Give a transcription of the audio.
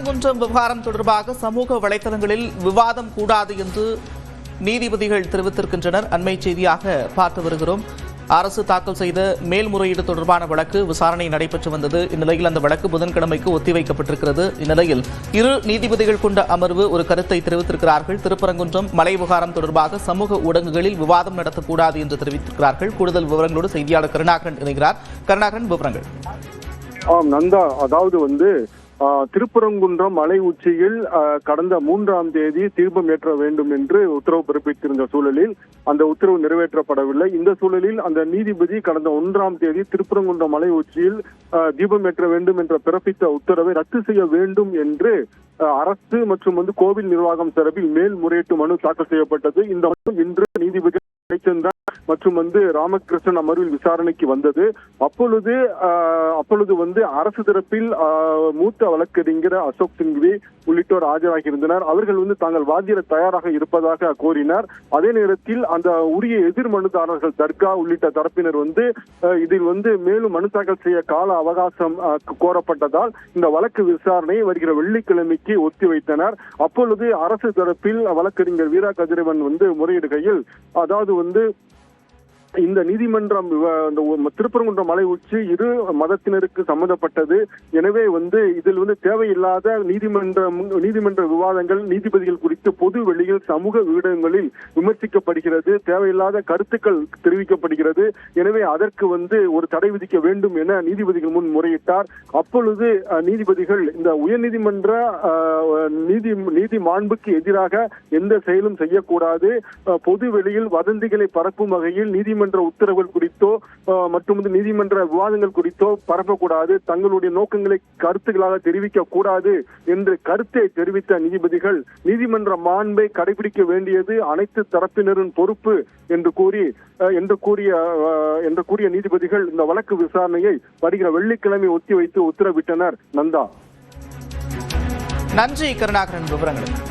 திருப்பரங்குன்றம் விவகாரம் தொடர்பாக சமூக வலைதளங்களில் விவாதம் கூடாது என்று நீதிபதிகள் தெரிவித்திருக்கின்றனர். அண்மை செய்தியாக பார்த்து வருகிறோம். அரசு தாக்கல் செய்த மேல்முறையீடு தொடர்பான வழக்கு விசாரணை நடைபெற்று வந்தது. இந்நிலையில் அந்த வழக்கு புதன்கிழமைக்கு ஒத்திவைக்கப்பட்டிருக்கிறது. இந்நிலையில் இரு நீதிபதிகள் கொண்ட அமர்வு ஒரு கருத்தை தெரிவித்திருக்கிறார்கள். திருப்பரங்குன்றம் மலை விவகாரம் தொடர்பாக சமூக ஊடகங்களில் விவாதம் நடத்தக்கூடாது என்று தெரிவித்திருக்கிறார்கள். கூடுதல் விவரங்களோடு செய்தியாளர் கருணாகரன் இணைகிறார். கருணாகரன் விவரங்கள். ஆம் நந்தா அதாவது வந்து திருப்பரங்குன்றம் மலை உச்சியில் கடந்த மூன்றாம் தேதி தீபம் ஏற்ற வேண்டும் என்று உத்தரவு பிறப்பித்திருந்த சூழலில் அந்த உத்தரவு நிறைவேற்றப்படவில்லை. இந்த சூழலில் அந்த நீதிபதி கடந்த ஒன்றாம் தேதி திருப்பரங்குன்றம் மலை உச்சியில் தீபம் ஏற்ற வேண்டும் என்ற பிறப்பித்த உத்தரவை ரத்து செய்ய வேண்டும் என்று அரசு மற்றும் வந்து கோவில் நிர்வாகம் தரப்பில் மேல்முறையீட்டு மனு தாக்கல் செய்யப்பட்டது. இந்த மனு இன்று நீதிபதி ஜெயச்சந்திரன் மற்றும் வந்து ராமகிருஷ்ணன் அமர்வில் விசாரணைக்கு வந்தது. அப்பொழுது அப்பொழுது வந்து அரசு தரப்பில் மூத்த வழக்கறிஞர் அசோக் சிங்வி உள்ளிட்டோர் ஆஜராகி இருந்தனர் அவர்கள் வந்து தாங்கள் வாதிட தயாராக இருப்பதாக கோரினார் அதே நேரத்தில் அந்த உரிய எதிர் மனுதாரர்கள் தர்கா உள்ளிட்ட தரப்பினர் வந்து இதில் வந்து மேலும் மனு தாக்கல் செய்ய கால அவகாசம் கோரப்பட்டதால் இந்த வழக்கு விசாரணையை வருகிற வெள்ளிக்கிழமைக்கு ஒத்திவைத்தனர். அப்பொழுது அரசு தரப்பில் வழக்கறிஞர் வீரா கதிரவன் வந்து முறையிடுகையில் அதாவது வந்து இந்த நீதிமன்றம் இந்த திருப்பரங்குன்ற திருப்பரங்குன்றம் மலை உச்சி இரு மதத்தினருக்கு சம்பந்தப்பட்டது எனவே வந்து இதில் வந்து தேவையில்லாத நீதிமன்றம் நீதிமன்ற விவாதங்கள் நீதிபதிகள் குறித்து பொது வெளியில் சமூக ஊடகங்களில் விமர்சிக்கப்படுகிறது. தேவையில்லாத கருத்துக்கள் தெரிவிக்கப்படுகிறது. எனவே அதற்கு வந்து ஒரு தடை விதிக்க வேண்டும் என நீதிபதிகள் முன் முறையிட்டார். அப்பொழுது நீதிபதிகள் இந்த உயர்நீதிமன்ற நீதி நீதி மாண்புக்கு எதிராக எந்த செயலும் செய்யக்கூடாது. பொது வெளியில் வதந்திகளை பரப்பும் வகையில் நீதிமன்ற நீதிமன்ற உத்தரவுகள் குறித்தோ மற்றும் வந்து நீதிமன்ற விவாதங்கள் குறித்தோ பரப்பக்கூடாது. தங்களுடைய நோக்கங்களை கருத்துக்களாக தெரிவிக்க கூடாது என்று கருத்தை தெரிவித்த நீதிபதிகள் நீதிமன்ற மாண்பை கடைபிடிக்க வேண்டியது அனைத்து தரப்பினரின் பொறுப்பு என்று கூறி என்று கூறிய என்று கூறிய நீதிபதிகள் இந்த வழக்கு விசாரணையை வருகிற வெள்ளிக்கிழமை ஒத்திவைத்து உத்தரவிட்டனர். நந்தா. நன்றி கருணாகரன் விவரங்களுக்கு